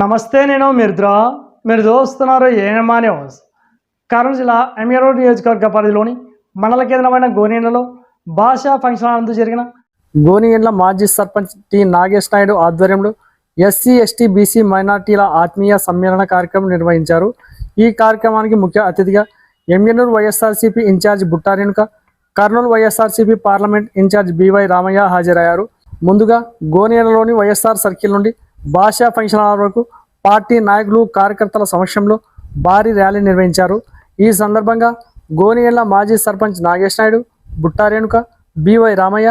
నమస్తే నేను మిర్ద్రా. మీరు చూస్తున్నారు ఏఎంఆ న్యూస్. కర్నూలు జిల్లా ఎమ్మెరోడ్ నియోజకవర్గ పరిధిలోని మండల కేంద్రమైన గోనేళ్ళలో భాషా ఫంక్షన్ అందు జరిగిన గోనియండ్ల మాజీ సర్పంచ్ టి నాగేష్ నాయుడు ఆధ్వర్యంలో ఎస్సీ ఎస్టీ బీసీ మైనార్టీల ఆత్మీయ సమ్మేళన కార్యక్రమం నిర్వహించారు. ఈ కార్యక్రమానికి ముఖ్య అతిథిగా ఎంఎనూరు YSRCP incharge Butta Renuka Kurnool YSRCP parliament incharge BY Ramaiah హాజరయ్యారు. ముందుగా గోనేలలోని వైఎస్ఆర్ సర్కిల్ నుండి భాషా ఫంక్షన్ హాల్ వరకు పార్టీ నాయకులు కార్యకర్తల సమక్షంలో భారీ ర్యాలీ నిర్వహించారు. ఈ సందర్భంగా గోనియల్ల మాజీ సర్పంచ్ నాగేష్ నాయుడు బుట్టారేణుక బివై రామయ్య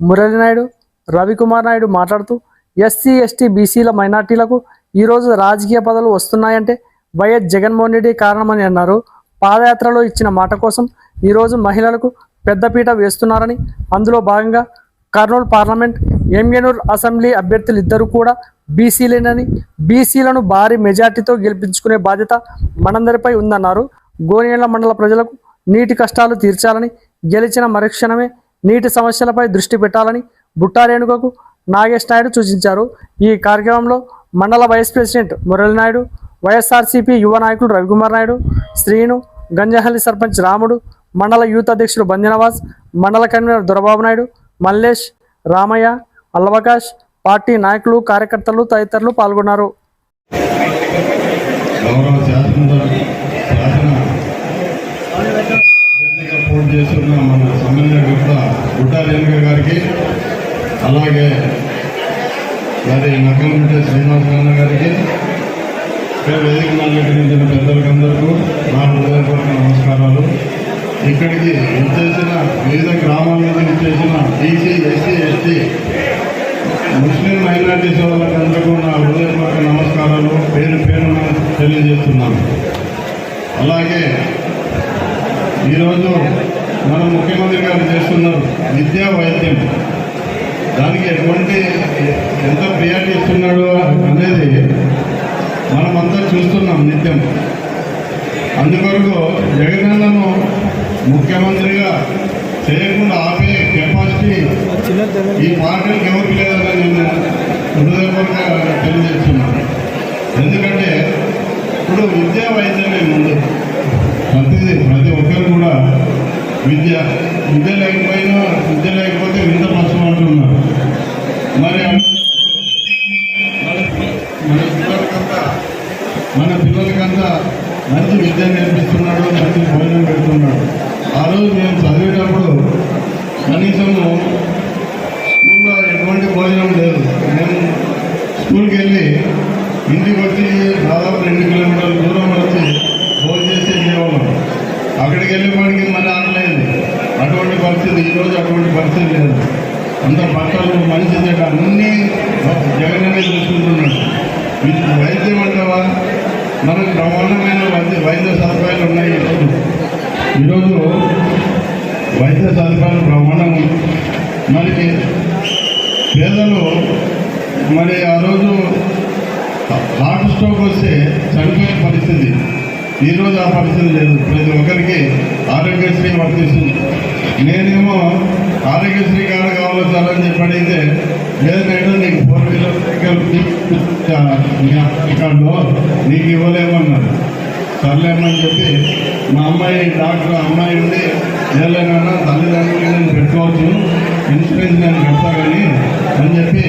మురళి నాయుడు రవికుమార్ నాయుడు మాట్లాడుతూ ఎస్సీ ఎస్టీ బీసీల మైనార్టీలకు ఈరోజు రాజకీయ పదవులు వస్తున్నాయంటే వైఎస్ జగన్మోహన్ రెడ్డి కారణమని అన్నారు. పాదయాత్రలో ఇచ్చిన మాట కోసం ఈరోజు మహిళలకు పెద్దపీట వేస్తున్నారని అందులో భాగంగా కర్నూలు పార్లమెంట్ ఎంఎనూర్ అసెంబ్లీ అభ్యర్థులు ఇద్దరు కూడా బీసీలేనని బీసీలను భారీ మెజార్టీతో గెలిపించుకునే బాధ్యత మనందరిపై ఉందన్నారు. గోనియండ్ల మండల ప్రజలకు నీటి కష్టాలు తీర్చాలని గెలిచిన మరుక్షణమే నీటి సమస్యలపై దృష్టి పెట్టాలని బుట్టారేణుకకు నాగేష్ నాయుడు సూచించారు. ఈ కార్యక్రమంలో మండల వైస్ ప్రెసిడెంట్ మురళీనాయుడు వైఎస్ఆర్సీపీ యువ నాయకుడు రవికుమార్ నాయుడు శ్రీను గంజహల్లి సర్పంచ్ రాముడు మండల యూత్ అధ్యక్షుడు బందినవాస్ మండల కన్వీనర్ దొరబాబు నాయుడు మల్లేష్ రామయ్య అల్లవకాష్ పార్టీ నాయకులు కార్యకర్తలు తదితరులు పాల్గొన్నారు. గారికి అలాగే మరి నక్కలమిట్టే శ్రీనివాసరావు గారికి వేదిక పెద్దలకందరికీ నా హృదయపూర్వక నమస్కారాలు. ఇక్కడికి వచ్చేసిన వివిధ గ్రామాల నుంచి ఇచ్చేసిన BC SC ST Muslim minority సోదరులందరికీ నా హృదయపూర్వక నమస్కారాలు పేరు పేరున తెలియజేస్తున్నాను అలాగే ఈరోజు మన ముఖ్యమంత్రి గారు చేస్తున్నారు విద్యా వైద్యం దానికి ఎటువంటి ఎంత ప్రియారిటీ ఇస్తున్నాడు అనేది మనమంతా ముఖ్యం నిత్యం అందుకొరకు జగనన్నను ముఖ్యమంత్రిగా చేయకుండా ఆపే కెపాసిటీ ఈ పార్టీలకు ఎవరికి లేదని నేను హృదయపూర్వక తెలియజేస్తున్నాను. ఎందుకంటే ఇప్పుడు విద్యా వైద్యమే ముందు. ప్రతిదీ ప్రతి ఒక్కరు కూడా విద్య విద్య లేకపోయినా విద్య లేకపోతే వింత నష్టం అంటున్నారు మరి మన మన పిల్లలకంతా మన పిల్లలకంతా మంచి విద్య నేర్పిస్తున్నాడు మంచి భోజనం పెడుతున్నాడు ఆ రోజు మేము చదివేటప్పుడు కనీసము స్కూల్లో ఎటువంటి భోజనం లేదు మేము స్కూల్కి వెళ్ళి ఇంటికి వచ్చి దాదాపు రెండు కిలోమీటర్ల దూరం వచ్చి భోజనం చేసి వెళ్ళేవాళ్ళం అక్కడికి వెళ్ళేవాడికి మళ్ళీ ఆడలేదు అటువంటి పరిస్థితి ఈరోజు అటువంటి పరిస్థితి లేదు. అంత పట్టాలు మంచి చెడ్డ అన్నీ జగన్ చూసుకుంటున్నాడు. వీటికి వైద్యం అంటావా? మనకు ప్రమాణమైన వైద్య వైద్య సదుపాయాలు ఉన్నాయి ఈరోజు ఈరోజు వైద్య సదుపాయాలు ప్రమాణం మనకి పేదలు మరి ఆ రోజు హార్ట్ స్ట్రోక్ వస్తే చనిపోయే పరిస్థితి. ఈరోజు ఆ పరిస్థితి లేదు. ప్రతి ఒక్కరికి ఆరోగ్యశ్రీ వర్తిస్తుంది. నేనేమో ఆరోగ్యశ్రీ కార్డు కావాలో సార్ అని చెప్పి అడిగితే లేదంటే నీకు ఫోర్ వీలర్ కార్డు నీకు ఇవ్వలేమన్నారు సర్లేమని చెప్పి మా అమ్మాయి డాక్టర్ అమ్మాయి ఉండి ఏదైనా తల్లిదండ్రులు నేను పెట్టుకోవచ్చు. ఇన్సూరెన్స్ నేను కడతా కానీ అని చెప్పి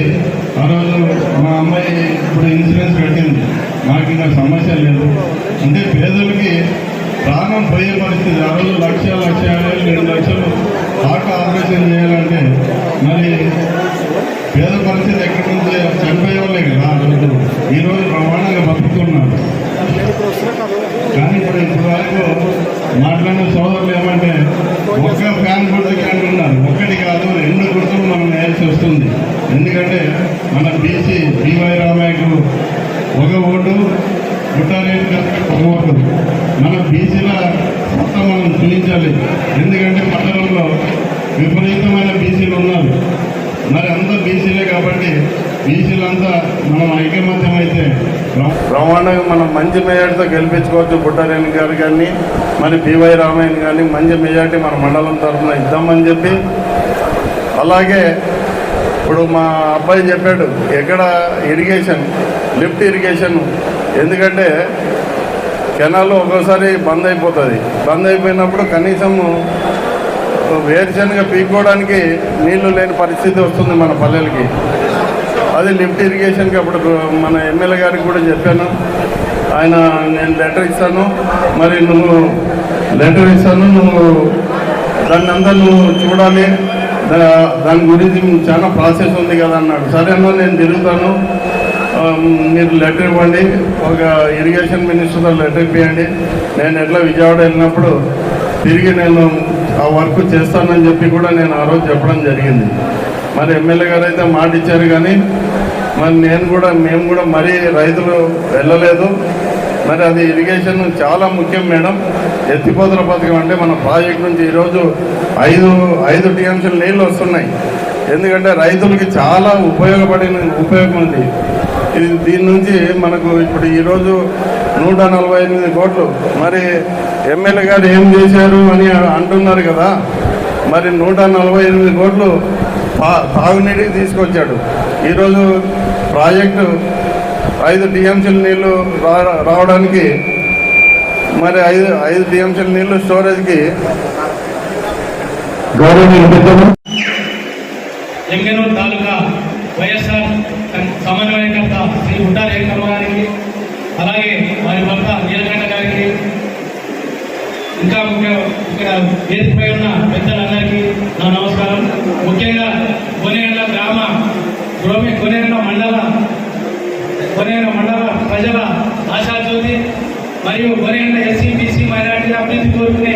ఆ రోజు మా అమ్మాయి ఇప్పుడు ఇన్సూరెన్స్ పెట్టింది నాకు ఇంకా సమస్య లేదు అంటే పేదలకి ప్రాణం పోయే పరిస్థితి ఆ రోజు లక్ష లక్ష యాభై వేలు, రెండు లక్షలు హార్ట్ ఆపరేషన్ చేయాలంటే మరి పేద పరిస్థితి ఎక్కడి నుంచి చనిపోయే వాళ్ళే కదా ఆ రోజు ఈరోజు ప్రమాణంగా కానీ ఇప్పుడు ఇప్పుడు వరకు మాట్లాడిన సోదరులు ఏమంటే ఒక్క ఫ్యాన్ గుర్తుకి అంటున్నారు. ఒక్కటి కాదు రెండు గుర్తులు మనం వేయాల్సి వస్తుంది. ఎందుకంటే మన బీసీ బీవై రామయ్యకు ఒక ఓటు గుట్టారేటు ఒక ఓటు. మన బీసీల మొత్తం మనం చూపించాలి. ఎందుకంటే పట్టణంలో విపరీతమైన బీసీలు ఉన్నారు. మరి అందరూ బీసీలే కాబట్టి బీసీలంతా మనం ఐకమత్యం అయితే బ్రహ్మాండంగా మనం మంచి మెజార్టీతో గెలిపించుకోవచ్చు బుట్టారేణి గారు కానీ మరి పివై రామయ్య కానీ మంచి మెజార్టీ మన మండలం తరఫున ఇద్దామని చెప్పి. అలాగే ఇప్పుడు మా అబ్బాయి చెప్పాడు ఎక్కడ ఇరిగేషన్ లిఫ్ట్ ఇరిగేషన్ ఎందుకంటే కెనాల్ ఒక్కోసారి బంద్ అయిపోతుంది. బంద్ అయిపోయినప్పుడు కనీసము వేరుశనగ పీక్కోవడానికి నీళ్ళు లేని పరిస్థితి వస్తుంది మన పల్లెలకి. అది లిఫ్ట్ ఇరిగేషన్కి అప్పుడు మన ఎమ్మెల్యే గారికి కూడా చెప్పాను. ఆయన నేను లెటర్ ఇస్తాను. మరి నువ్వు లెటర్ ఇస్తాను. నువ్వు దాన్ని అంతా నువ్వు చూడాలి. దా- దాని గురించి చాలా ప్రాసెస్ ఉంది కదా అన్నాడు. సరే అన్న నేను తిరుగుతాను. మీరు లెటర్ ఇవ్వండి. ఒక ఇరిగేషన్ మినిస్టర్తో లెటర్ ఇవ్వండి నేను ఎట్లా విజయవాడ వెళ్ళినప్పుడు తిరిగి నేను ఆ వర్క్ చేస్తానని చెప్పి కూడా నేను ఆ రోజు చెప్పడం జరిగింది. మరి ఎమ్మెల్యే గారు అయితే మాట ఇచ్చారు కానీ మరి నేను కూడా మేము కూడా మరీ రైతులు వెళ్ళలేదు. మరి అది ఇరిగేషన్ చాలా ముఖ్యం మేడం. ఎత్తిపోతుల పథకం అంటే మన ప్రాజెక్ట్ నుంచి ఈరోజు ఐదు ఐదు టీఎంసీలు నీళ్ళు వస్తున్నాయి. ఎందుకంటే రైతులకి చాలా ఉపయోగపడిన ఉపయోగం ఉంది. ఇది దీని నుంచి మనకు ఇప్పుడు ఈరోజు నూట నలభై ఎనిమిది కోట్లు. మరి ఎమ్మెల్యే గారు ఏం చేశారు అని అంటున్నారు కదా. మరి నూట నలభై ఎనిమిది కోట్లు తా- తాగునీటికి తీసుకొచ్చాడు. ఈరోజు ప్రాజెక్టు ఐదు టీఎంసీల నీళ్ళు రావడానికి మరి ఐదు ఐదు టీఎంసీల నీళ్ళు స్టోరేజ్కి ఎంగనూరు తాలూకా వైఎస్ఆర్ సమన్వయకర్త శ్రీ బుడ్డా రేఖమ్మ గారికి అలాగే వారి భర్త నీలకంఠ గారికి ఇంకా ముఖ్య ఇక్కడ వేదికపై ఉన్న ప్రజల ఆశాజ్యోతి మరియు కొనేళ్ళ ఎస్సీ బీసీ మైనార్టీల అభివృద్ధి కోరుకునే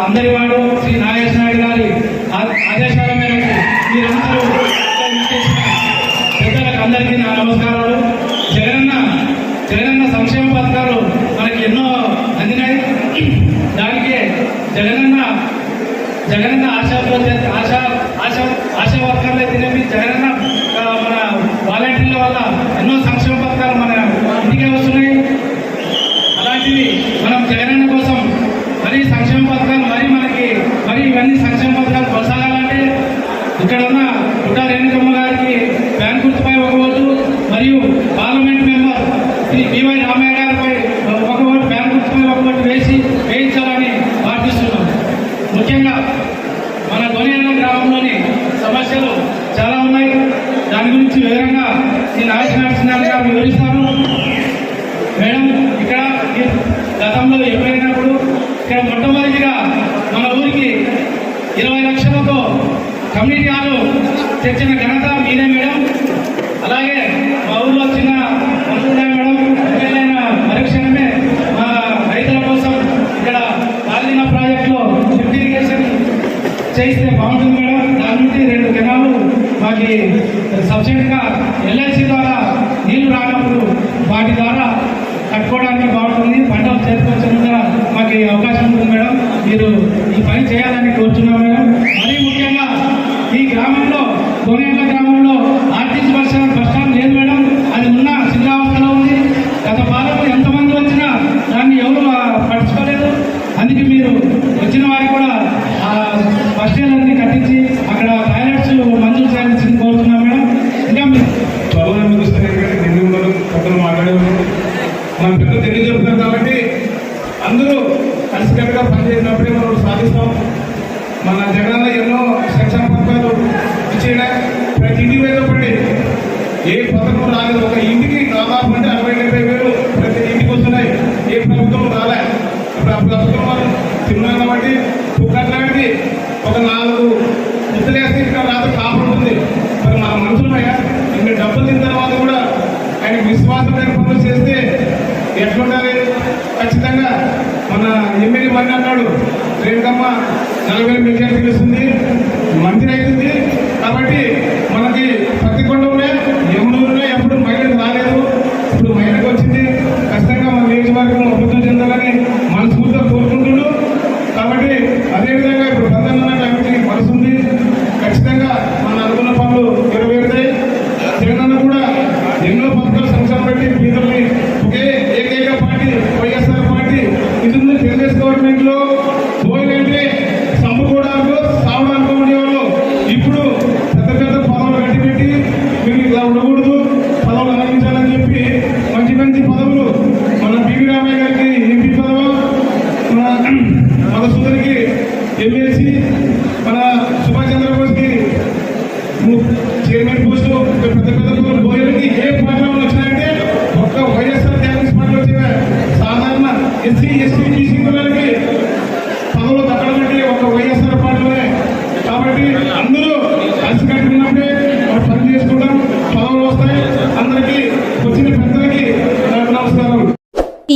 అందరి వాడు శ్రీ నాగేశ్వర నాయుడు గారి ఆదేశాల మేరకు మీరందరూ పెద్దలకు అందరికీ నా నమస్కారాలు. జగనన్న జగనన్న సంక్షేమ పథకాలు మనకి ఎన్నో అందినాయి. దానికి జగనన్న జగనన్న ఆశా ఆశా ఆశా ఆశా వర్కర్లు అయితేనేమి జగనన్న ఆ, మన వాలంటీర్ల వల్ల ఎన్నో సంక్షేమ పథకాలు మన ఇంటికే వస్తున్నాయి అలాంటివి మనం జగనన్న కోసం మరి సంక్షేమ పథకాలు మరి మనకి మరి ఇవన్నీ సంక్షేమ పథకాలు కొనసాగాలంటే ఇక్కడ ఉన్న పుట్ట రేణుకమ్మ గారికి బ్యాంక్ గుర్తుపై ఒక ఓటు మరియు parliament member Shri BY Ramaiah గారిపై ఒక ఓటు బ్యాంక్ గుర్తుపై ఒక ఓటు వేసి వేయించాలని ప్రార్థిస్తున్నాం. ముఖ్యంగా మన గొనేళ్ళ గ్రామంలోని సమస్యలు చాలా ఉన్నాయి. దాని గురించి వివరంగా ఈ నాగేశ్వర నరసింహారావు గారు వివరిస్తారు. మేడం ఇక్కడ గతంలో ఎప్పుడైనప్పుడు ఇక్కడ మొట్టమొదటిగా మన ఊరికి ఇరవై లక్షలతో కమ్యూనిటీ హాలు తెచ్చిన ఘనత మీదే మేడం. అలాగే మా ఊర్లో చిన్న అనుకున్నా మేడం ఎమ్మెల్యేన మరుక్షణమే మా రైతుల కోసం ఇక్కడ కాలిన ప్రాజెక్టులో లిఫ్ట్ ఇరిగేషన్ చేయిస్తే బాగుంటుంది మేడం దాని నుండి రెండు కెనాలు మాకు సబ్సిడీగా ఎల్ఐసి ద్వారా నీళ్ళు రానప్పుడు వాటి ద్వారా కట్టుకోవడానికి బాగుంటుంది పంటలు చేతికొచ్చినగా మాకు ఈ అవకాశం ఉంటుంది మేడం మీరు ఈ పని చేయాలని మేడం. మరీ ముఖ్యంగా ఈ గ్రామంలో కొనే పథకం రాలేదు ఒక ఇంటికి దాదాపు అంటే అరవై డెబ్బై వేలు ప్రతి ఇంటికి వస్తున్నాయి. ఏ ప్రభుత్వం రాలే. ఇప్పుడు ఆ ప్రభుత్వం మనం తిన్నాం కాబట్టి కుక్కట్లాంటిది ఒక నాలుగు ముద్దలేస్తే ఇక్కడ రాత్రి కాపు ఉంటుంది. మరి మన మనుషులమయ్యా ఇన్ని డబ్బులు తిన్న తర్వాత కూడా ఆయన విశ్వాసమైన పనులు చేస్తే ఎట్లుండాలి? ఖచ్చితంగా మన ఎమ్మెల్యే మంది అన్నాడు రేణుకమ్మ నలభై మెజార్టీ గెలుస్తుంది మంత్రి అవుతుంది. కాబట్టి